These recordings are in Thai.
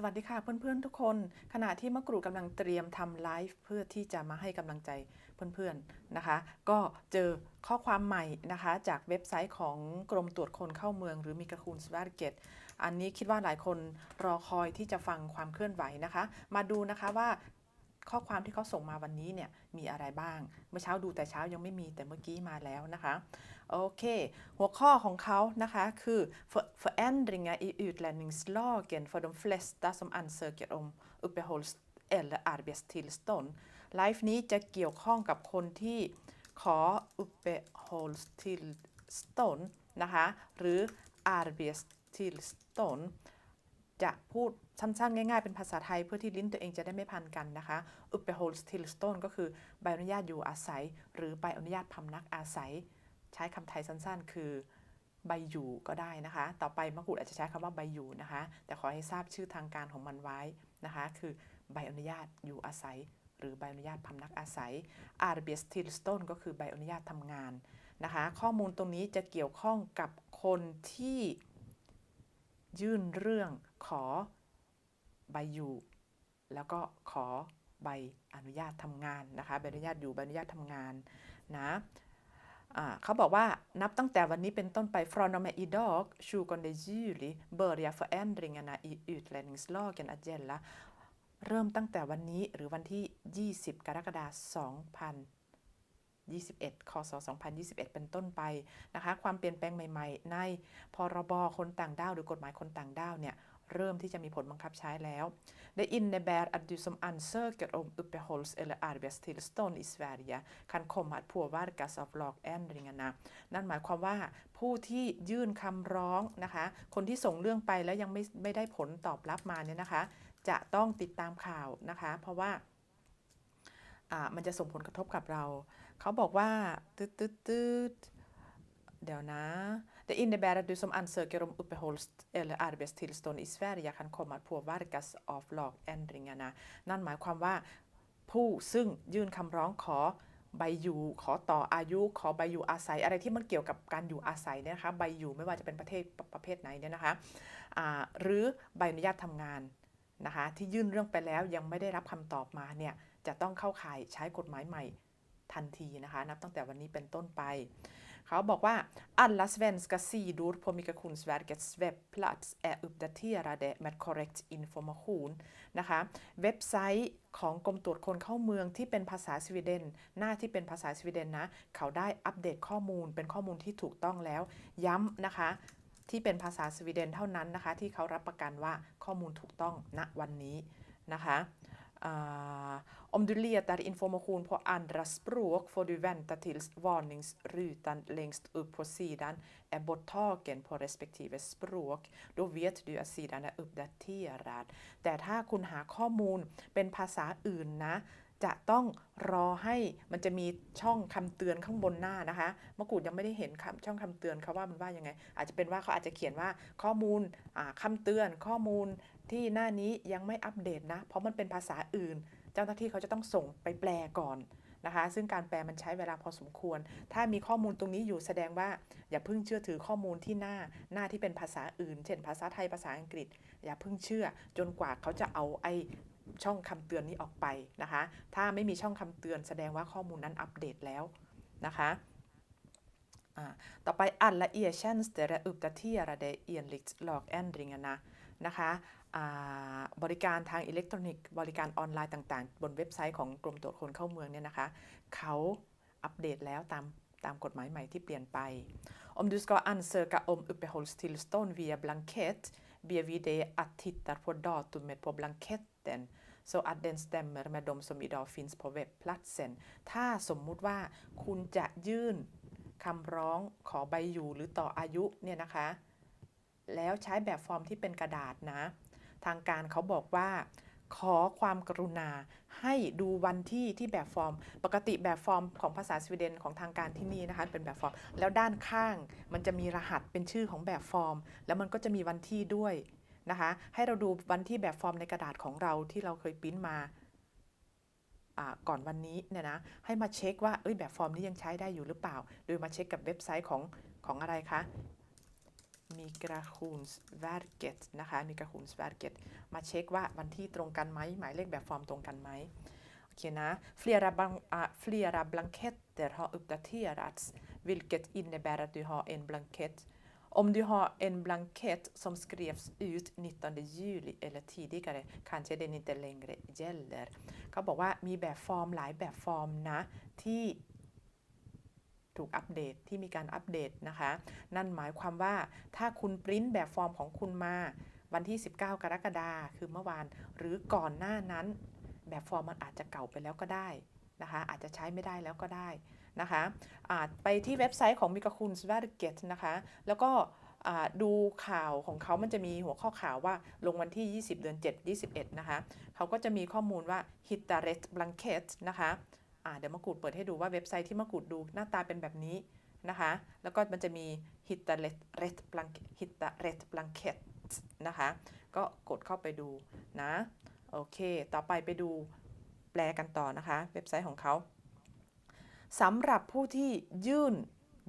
สวัสดีค่ะเพื่อนๆทุกคน ขณะที่มะกรูดกำลังเตรียมทำไลฟ์เพื่อที่จะมาให้กำลังใจเพื่อนๆนะคะ ก็เจอข้อความใหม่นะคะ จากเว็บไซต์ของกรมตรวจคนเข้าเมือง หรือมิกระคูนสวาร์เกตอันนี้คิดว่าหลายคนรอคอยที่จะฟังความเคลื่อนไหวนะคะ มาดูนะคะว่า ข้อความที่เขาส่งมาวันนี้เนี่ยมีอะไรบ้าง เมื่อเช้าดูแต่เช้ายังไม่มีแต่เมื่อกี้มาแล้วนะคะโอเค หัวข้อของเขานะคะคือ "För- förändringar i utlänningslagen för de flesta som ansöker om uppehålls eller arbetstillstånd ไลฟ์นี้จะเกี่ยวข้องกับคนที่ขอ uppehållstillstånd นะคะหรือ arbetstillstånd จะพูดสั้นๆ ง่ายๆ เป็นภาษาไทยเพื่อที่ลิ้นตัวเองจะได้ไม่พันกันนะคะ uppehållstillstånd ก็คือใบอนุญาตอยู่อาศัย หรือใบอนุญาตพำนักอาศัย ใช้คำไทยสั้นๆ คือใบอยู่ก็ได้นะคะ ต่อไปมะกรูดอาจจะใช้คำว่าใบอยู่นะคะ แต่ขอให้ทราบชื่อทางการของมันไว้นะคะ คือใบอนุญาตอยู่อาศัย หรือใบอนุญาตพำนักอาศัย arbetstillstånd ก็คือใบอนุญาตทำงานนะคะ ข้อมูลตรงนี้จะเกี่ยวข้องกับคนที่ยื่นเรื่อง ขอใบอยู่ แล้วก็ขอใบอนุญาตทำงานนะคะใบอนุญาตอยู่ใบอนุญาตทำงานนะอ่าเขาบอกว่านับตั้งแต่วันนี้เป็นต้นไป från och med idag 20 juli börjar förändringarna i utlänningslagen att gälla เริ่มตั้งแต่วันนี้หรือวันที่ 20 กรกฎาคม2021คศ2021 เป็นต้นไปนะคะ ความเปลี่ยนแปลงใหม่ ๆ ในพรบคนต่างด้าวหรือกฎหมายคนต่างด้าวเนี่ย เริ่มที่จะมีผลบังคับใช้แล้ว Det innebär att du som ansöker om uppehålls eller arbetstillstånd i Sverige kan komma att påverkas av lagändringarna นั่นหมายความว่าผู้ที่ยื่นคำร้องนะคะ คนที่ส่งเรื่องไปแล้วยังไม่ไม่ได้ผลตอบรับมาเนี่ยนะคะ จะต้องติดตามข่าวนะคะ เพราะว่าอ่ามันจะส่งผลกระทบกับเรา เขาบอกว่าตืดตืดตืด เดี๋ยวนะ Det innebär att du som ansöker om uppehålls eller arbetstillstånd i Sverige kan komma att påverkas av lagändringarna นั่นหมายความว่า ผู้ซึ่งยื่นคำร้องขอใบอยู่ขอต่ออายุขอใบอยู่อาศัย อะไรที่มันเกี่ยวกับการอยู่อาศัยเนี่ยนะคะใบอยู่ไม่ว่าจะเป็นประเทศประเภทไหนเนี่ยนะคะอ่าหรือใบอนุญาตทำงานนะคะที่ยื่นเรื่องไปแล้วยังไม่ได้รับคำตอบมาเนี่ยจะต้องเข้าข่ายใช้กฎหมายใหม่ทันทีนะคะนับตั้งแต่วันนี้เป็นต้นไป เขาบอกว่า alla svenska sidor på Migrationsverkets webbplats är uppdaterade med korrekt information นะคะ เว็บไซต์ของกรมตรวจคนเข้าเมืองที่เป็นภาษาสวีเดน หน้าที่เป็นภาษาสวีเดนนะ เขาได้อัปเดตข้อมูลเป็นข้อมูลที่ถูกต้องแล้ว ย้ำนะคะ ที่เป็นภาษาสวีเดนเท่านั้นนะคะ ที่เขารับประกันว่าข้อมูลถูกต้องณวันนี้นะคะ Ah, om du letar information på andra språk får du vänta tills varningsrutan längst upp på sidan är borttagen på respektive språk. Då vet du att sidan är uppdaterad. แต่ถ้าคุณหาข้อมูลเป็นภาษาอื่นนะ จะต้องรอให้มันจะมีช่องคำเตือนข้างบนหน้านะคะมะกูดยังไม่ได้เห็นช่องคำเตือนเขาว่ามันว่ายังไง อาจจะเป็นว่าเขาอาจจะเขียนว่าข้อมูลอ่าเตือนข้อมูล ที่หน้านี้ยังไม่อัปเดตนะ เพราะมันเป็นภาษาอื่น เจ้าหน้าที่เขาจะต้องส่งไปแปลก่อนนะคะ ซึ่งการแปลมันใช้เวลาพอสมควร ถ้ามีข้อมูลตรงนี้อยู่แสดงว่า อย่าเพิ่งเชื่อถือข้อมูลที่หน้าหน้าที่เป็นภาษาอื่น เช่น ภาษาไทยภาษาอังกฤษ อย่าเพิ่งเชื่อ จนกว่าเขาจะเอาไอ้ช่องคำเตือนนี้ออกไปนะคะ ถ้าไม่มีช่องคำเตือนแสดงว่าข้อมูลนั้นอัปเดตแล้วนะคะอ่าต่อไป alla e-tjänster är uppdaterade enligt lagändringarna นะคะอ่า บริการทางอิเล็กทรอนิกส์ บริการออนไลน์ต่างๆ บนเว็บไซต์ของกรมตรวจคนเข้าเมืองเนี่ยนะคะเขาอัปเดตแล้วตามตามกฎหมายใหม่ที่เปลี่ยนไป Om du ska ansöka om uppehållstillstånd via blankett ber vi dig att titta på datumet på blanketten så att den stämmer med de som idag finns på webbplatsen ถ้าสมมุติว่าคุณจะยื่นคำร้องขอใบอยู่หรือต่ออายุเนี่ยนะคะ แล้วใช้แบบฟอร์มที่เป็นกระดาษนะ ทางการเขาบอกว่าขอความกรุณาให้ดูวันที่ที่แบบฟอร์ม ปกติแบบฟอร์มของภาษาสวีเดนของทางการที่นี่นะคะเป็นแบบฟอร์ม แล้วด้านข้างมันจะมีรหัสเป็นชื่อของแบบฟอร์ม แล้วมันก็จะมีวันที่ด้วยนะคะให้เราดูวันที่แบบฟอร์มในกระดาษของเราที่เราเคยปิ้นมาอ่าก่อนวันนี้เนี่ยนะให้มาเช็คว่าเอ้ยแบบฟอร์มนี้ยังใช้ได้อยู่หรือเปล่า โดยมาเช็คกับเว็บไซต์ของของอะไรคะ Migrationsverket นะคะ Migrationsverket มาเช็คว่าวันที่ตรงกันไหมหมายเลขแบบฟอร์มตรงกันไหมโอเคนะ flera, blan- ah, flera blanketter har uppdaterats vilket innebär att du har en blankett om du har en blankett som skrevs ut 19 juli eller tidigare kanske den inte längre gäller เขาบอกว่ามีแบบฟอร์มหลายแบบฟอร์มนะ ที่ ถูกอัปเดตที่มีการอัปเดตนะคะ นั่นหมายความว่าถ้าคุณปริ้นแบบฟอร์มของคุณมาวันที่ 19 กรกฎาคมคือเมื่อวาน หรือก่อนหน้านั้น แบบฟอร์มมันอาจจะเก่าไปแล้วก็ได้นะคะ อาจจะใช้ไม่ได้แล้วก็ได้นะคะอาจไปที่เว็บไซต์ของ m i k a k u n s v e r k e t นะคะ แล้วก็ดูข่าวของเขามันจะมีหัวข้อข่าวว่าลงวันที่ 20 เดือน 7 21 นะคะ เขาก็จะมีข้อมูลว่า h i t a r e t blanket นะคะ เดี๋ยวมะกรูดเปิดให้ดูว่าเว็บไซต์ที่มะกรูดดูหน้าตาเป็นแบบนี้นะคะ แล้วก็มันจะมี h i t a r e t blanket h i t a r e t blanket นะคะ ก็กดเข้าไปดูนะ โอเค ต่อไปไปดูแปลกันต่อนะคะ เว็บไซต์ของเขาสำหรับผู้ที่ยื่น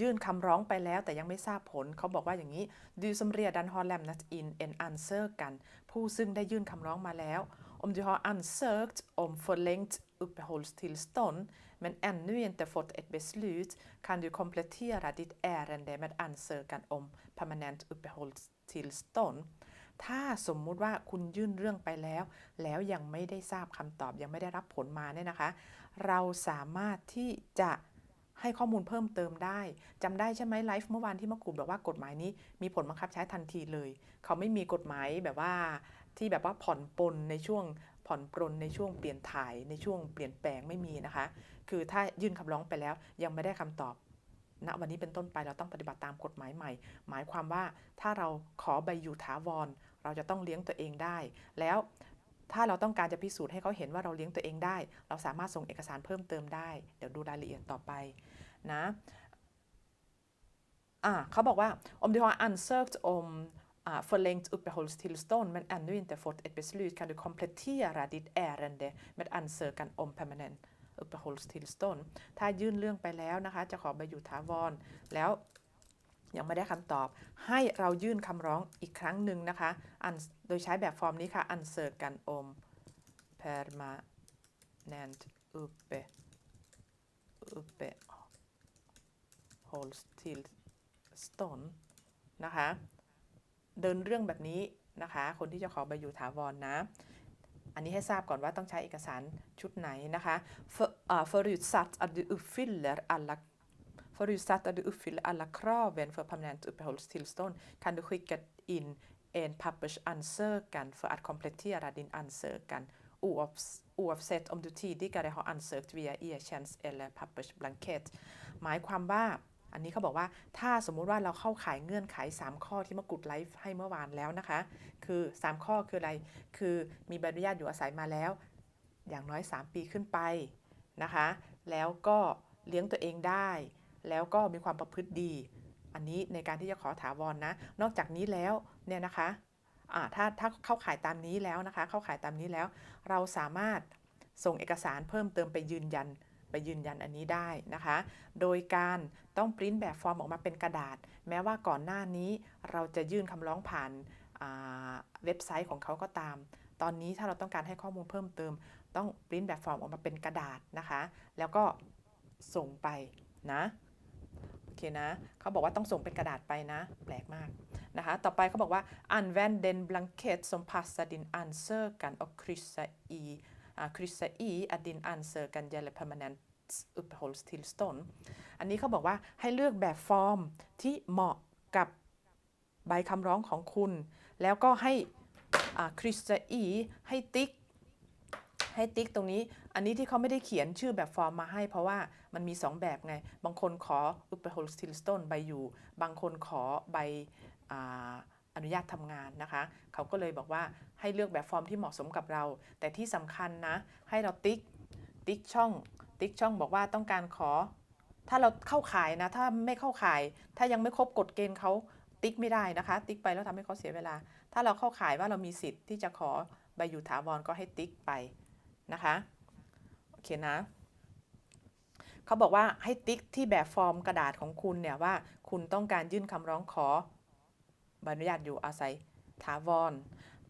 ยื่นคำร้องไปแล้วแต่ยังไม่ทราบผล เขาบอกว่าอย่างนี้ดูสมเรียดันฮอลแลมนัตอินเอ็นอันเซอร์กัน ผู้ซึ่งได้ยื่นคำร้องมาแล้ว om du har ansökt om förlängt uppehållstillstånd men ännu inte fått ett beslut kan du komplettera ditt ärende med ansökan om permanent uppehållstillstånd ถ้าสมมุติว่าคุณยื่นเรื่องไปแล้ว แล้วยังไม่ได้ทราบคำตอบยังไม่ได้รับผลมาเนี่ยนะคะ เราสามารถที่จะให้ข้อมูลเพิ่มเติมได้จำได้ใช่ไหมไลฟ์เมื่อวานที่มะกรูดบอกว่ากฎหมายนี้มีผลบังคับใช้ทันทีเลย เขาไม่มีกฎหมายแบบว่า ที่แบบว่าผ่อนปลนในช่วงผ่อนปลนในช่วงเปลี่ยนถ่ายในช่วงเปลี่ยนแปลงไม่มีนะคะ คือถ้ายื่นคำร้องไปแล้วยังไม่ได้คำตอบณวันนี้เป็นต้นไปเราต้องปฏิบัติตามกฎหมายใหม่ หมายความว่าถ้าเราขอใบอยู่ถาวร เราจะต้องเลี้ยงตัวเองได้ แล้วถ้าเราต้องการจะพิสูจน์ให้เขาเห็นว่าเราเลี้ยงตัวเองได้ เราสามารถส่งเอกสารเพิ่มเติมได้ เดี๋ยวดูรายละเอียดต่อไปนะอ่าเขาบอกว่า om du har ansökt om förlängt uppehållstillstånd men ännu inte fått ett beslut kan du komplettera ditt ärende med ansökan om permanent uppehållstillstånd ถ้ายื่นเรื่องไปแล้วนะคะจะขอใบอยู่ถาวรแล้วยังไม่ได้คำตอบ ให้เรายื่นคำร้องอีกครั้งหนึ่งนะคะอันโดยใช้แบบฟอร์มนี้ค่ะ ansökan om permanent uppe uppehållstillstånd นะคะ เดินเรื่องแบบนี้นะคะ คนที่จะขอใบอยู่ถาวรนนะ อันนี้ให้ทราบก่อนว่าต้องใช้เอกสารชุดไหนนะคะ för, uh, förutsatt att du uppfyller alla Förutsatt att du uppfyller alla kraven för permanent uppehållstillstånd kan du skicka in en pappersansökan för att komplettera din ansökan oavsett om du tidigare har ansökt via e-tjänst eller pappersblankett หมายความว่า อันนี้เขาบอกว่าถ้าสมมุติว่าเราเข้าขายเงื่อนไข 3 ข้อที่มกุฎไลฟ์ให้เมื่อวานแล้วนะคะ คือ 3 ข้อคืออะไร คือมีใบอนุญาตอยู่อาศัยมาแล้ว อย่างน้อย 3 ปีขึ้นไปนะคะ แล้วก็เลี้ยงตัวเองได้ แล้วก็มีความประพฤติดี อันนี้ในการที่จะขอถาวรนนะ นอกจากนี้แล้วเนี่ยนะคะอ่าถ้าถ้าเข้าขายตามนี้แล้วนะคะ เข้าขายตามนี้แล้ว เราสามารถส่งเอกสารเพิ่มเติมไปยืนยัน ไปยืนยันอันนี้ได้นะคะ โดยการต้องปริ้นแบบฟอร์มออกมาเป็นกระดาษ แม้ว่าก่อนหน้านี้เราจะยื่นคำร้องผ่านาเว็บไซต์ของเขาก็ตาม ตอนนี้ถ้าเราต้องการให้ข้อมูลเพิ่มเติม ต้องปริ้นแบบฟอร์มออกมาเป็นกระดาษนะคะ แล้วก็ส่งไปนะโอเคนะเขาบอกว่าต้องส่งเป็นกระดาษไปนะ แปลกมากนะคะต่อไปเขาบอกว่า använd den blanket som passar din ansökan och kryssa i kryssa i att din ansökan gäller permanent uppehållstillstånd อันนี้เขาบอกว่าให้เลือกแบบฟอร์มที่เหมาะกับใบคำร้องของคุณ แล้วก็ให้คริสอีให้ติ๊ก ให้ติ๊กตรงนี้ อันนี้ที่เขาไม่ได้เขียนชื่อแบบฟอร์มมาให้ เพราะว่ามันมี 2 แบบไง บางคนขอ uppehållstillstånd ใบอยู่ บางคนขอใบ อนุญาตทำงานนะคะ เขาก็เลยบอกว่าให้เลือกแบบฟอร์มที่เหมาะสมกับเรา แต่ที่สำคัญนะ ให้เราติ๊ก ติ๊กช่อง ติ๊กช่องบอกว่าต้องการขอ ถ้าเราเข้าขายนะ ถ้าไม่เข้าขาย ถ้ายังไม่ครบกฎเกณฑ์เขาติ๊กไม่ได้นะคะ ติ๊กไปแล้วทำให้เขาเสียเวลา ถ้าเราเข้าขายว่าเรามีสิทธิ์ที่จะขอใบอยู่ถาวรก็ให้ติ๊กไปนะคะ โอเคนะเขาบอกว่าให้ติ๊กที่แบบฟอร์มกระดาษของคุณเนี่ยว่าคุณต้องการยื่นคำร้องขอ ใบอนุญาตอยู่อาศัยถาวร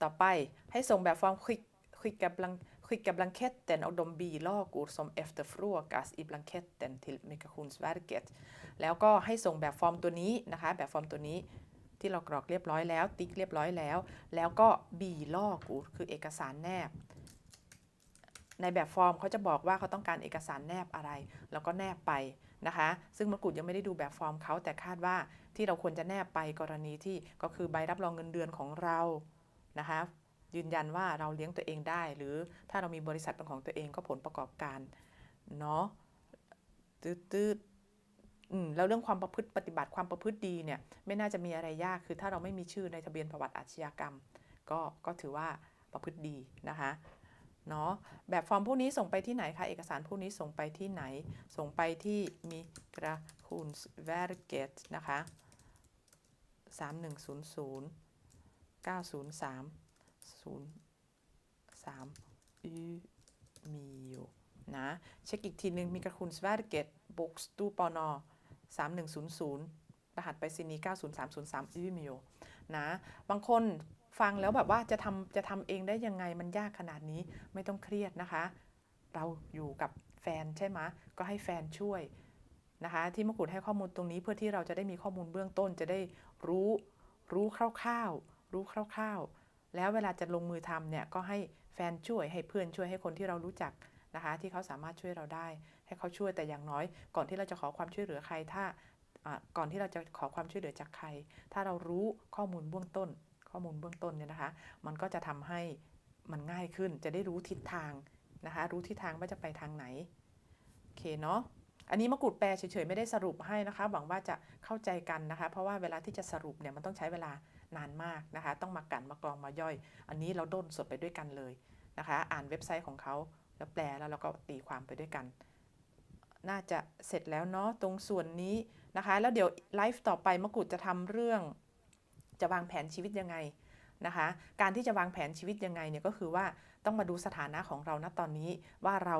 ต่อไปให้ส่งแบบฟอร์ม skick skicka blank skicka blanketten och de bilagor som efterfrågas i blanketten till Migrationsverket แล้วก็ให้ส่งแบบฟอร์มตัวนี้นะคะ แบบฟอร์มตัวนี้ที่เรากรอกเรียบร้อยแล้ว ติ๊กเรียบร้อยแล้ว แล้วก็บีลอกูคือเอกสารแนบ ในแบบฟอร์มเขาจะบอกว่าเขาต้องการเอกสารแนบอะไร แล้วก็แนบไปนะคะ ซึ่งมะกรูดยังไม่ได้ดูแบบฟอร์มเขาแต่คาดว่าที่เราควรจะแนบไปกรณีที่ก็คือใบรับรองเงินเดือนของเรานะคะยืนยันว่าเราเลี้ยงตัวเองได้ หรือถ้าเรามีบริษัทเป็นของตัวเองก็ผลประกอบการเนาะตืดตืดอืมแล้วเรื่องความประพฤติปฏิบัติความประพฤติดีเนี่ยไม่น่าจะมีอะไรยากคือถ้าเราไม่มีชื่อในทะเบียนประวัติอาชญากรรม ก็ก็ถือว่าประพฤติดีนะคะ เนาะแบบฟอร์มพวกนี้ส่งไปที่ไหนคะ เอกสารพวกนี้ส่งไปที่ไหน ส่งไปที่มีกระคุณเวอร์เกตนะคะ3100 903 03 y มีอยู่นะ เช็คอีกทีนึงมีกระคุณสวาร์เกตบุกสตูปอนอ3100 รหัสไปรษณีย์90303 y มีอยู่นะ บางคน ฟังแล้วแบบว่าจะทำจะทำเองได้ยังไงมันยากขนาดนี้ไม่ต้องเครียดนะคะ เราอยู่กับแฟนใช่ไหมก็ให้แฟนช่วยนะคะที่มกรูดให้ข้อมูลตรงนี้เพื่อที่เราจะได้มีข้อมูลเบื้องต้นจะได้รู้รู้คร่าวๆ รู้คร่าวๆ แล้วเวลาจะลงมือทำเนี่ยก็ให้แฟนช่วยให้เพื่อนช่วยให้คนที่เรารู้จักนะคะที่เขาสามารถช่วยเราได้ ให้เขาช่วยแต่อย่างน้อย ก่อนที่เราจะขอความช่วยเหลือใครถ้าก่อนที่เราจะขอความช่วยเหลือจากใคร ถ้าเรารู้ข้อมูลเบื้องต้น ข้อมูลเบื้องต้นเนี่ยนะคะ มันก็จะทำให้มันง่ายขึ้น จะได้รู้ทิศทางนะคะ รู้ทิศทางว่าจะไปทางไหน โอเคเนาะ อันนี้มะกรูดแปลเฉยๆ ไม่ได้สรุปให้นะคะ หวังว่าจะเข้าใจกันนะคะ เพราะว่าเวลาที่จะสรุปเนี่ยมันต้องใช้เวลานานมากนะคะ ต้องมากันมากรองมาย่อย อันนี้เราด้นสดไปด้วยกันเลยนะคะ อ่านเว็บไซต์ของเขาแล้วแปลแล้วเราก็ตีความไปด้วยกัน น่าจะเสร็จแล้วเนาะตรงส่วนนี้นะคะ แล้วเดี๋ยวไลฟ์ต่อไปมะกรูดจะทำเรื่อง จะวางแผนชีวิตยังไงนะคะ การที่จะวางแผนชีวิตยังไงเนี่ยก็คือว่าต้องมาดูสถานะของเราณตอนนี้ว่าเรา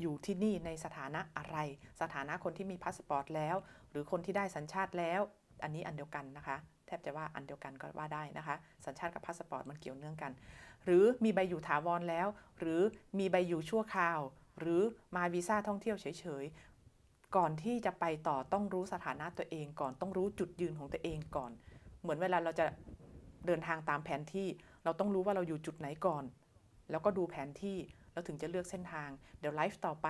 อยู่ที่นี่ในสถานะอะไร สถานะคนที่มีพาสปอร์ตแล้ว หรือคนที่ได้สัญชาติแล้ว อันนี้อันเดียวกันนะคะ แทบจะว่าอันเดียวกันก็ว่าได้นะคะ สัญชาติกับพาสปอร์ตมันเกี่ยวเนื่องกัน หรือมีใบอยู่ถาวรแล้ว หรือมีใบอยู่ชั่วคราว หรือมาวีซ่าท่องเที่ยวเฉยๆก่อนที่จะไปต่อต้องรู้สถานะตัวเองก่อนต้องรู้จุดยืนของตัวเองก่อน เหมือนเวลาเราจะเดินทางตามแผนที่ เราต้องรู้ว่าเราอยู่จุดไหนก่อน แล้วก็ดูแผนที่แล้วถึงจะเลือกเส้นทาง เดี๋ยวไลฟ์ต่อไป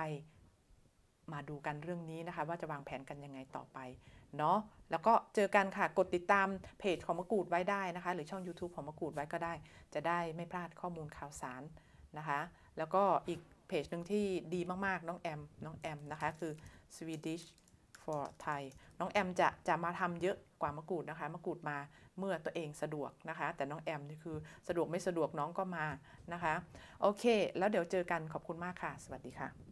มาดูกันเรื่องนี้นะคะ ว่าจะวางแผนกันยังไงต่อไปเนาะแล้วก็เจอกันค่ะกดติดตามเพจของมะกรูดไว้ได้นะคะ หรือช่อง YouTube ของมะกรูดไว้ก็ได้ จะได้ไม่พลาดข้อมูลข่าวสารนะคะ แล้วก็อีกเพจหนึ่งที่ดีมากๆน้องแอมน้องแอมนะคะคือ Swedish for Thai น้องแอมจะจะมาทำเยอะกว่ามะกรูดนะคะมะกรูดมาเมื่อตัวเองสะดวกนะคะ แต่น้องแอมนี่คือสะดวกไม่สะดวกน้องก็มานะคะ โอเค แล้วเดี๋ยวเจอกันขอบคุณมากค่ะ สวัสดีค่ะ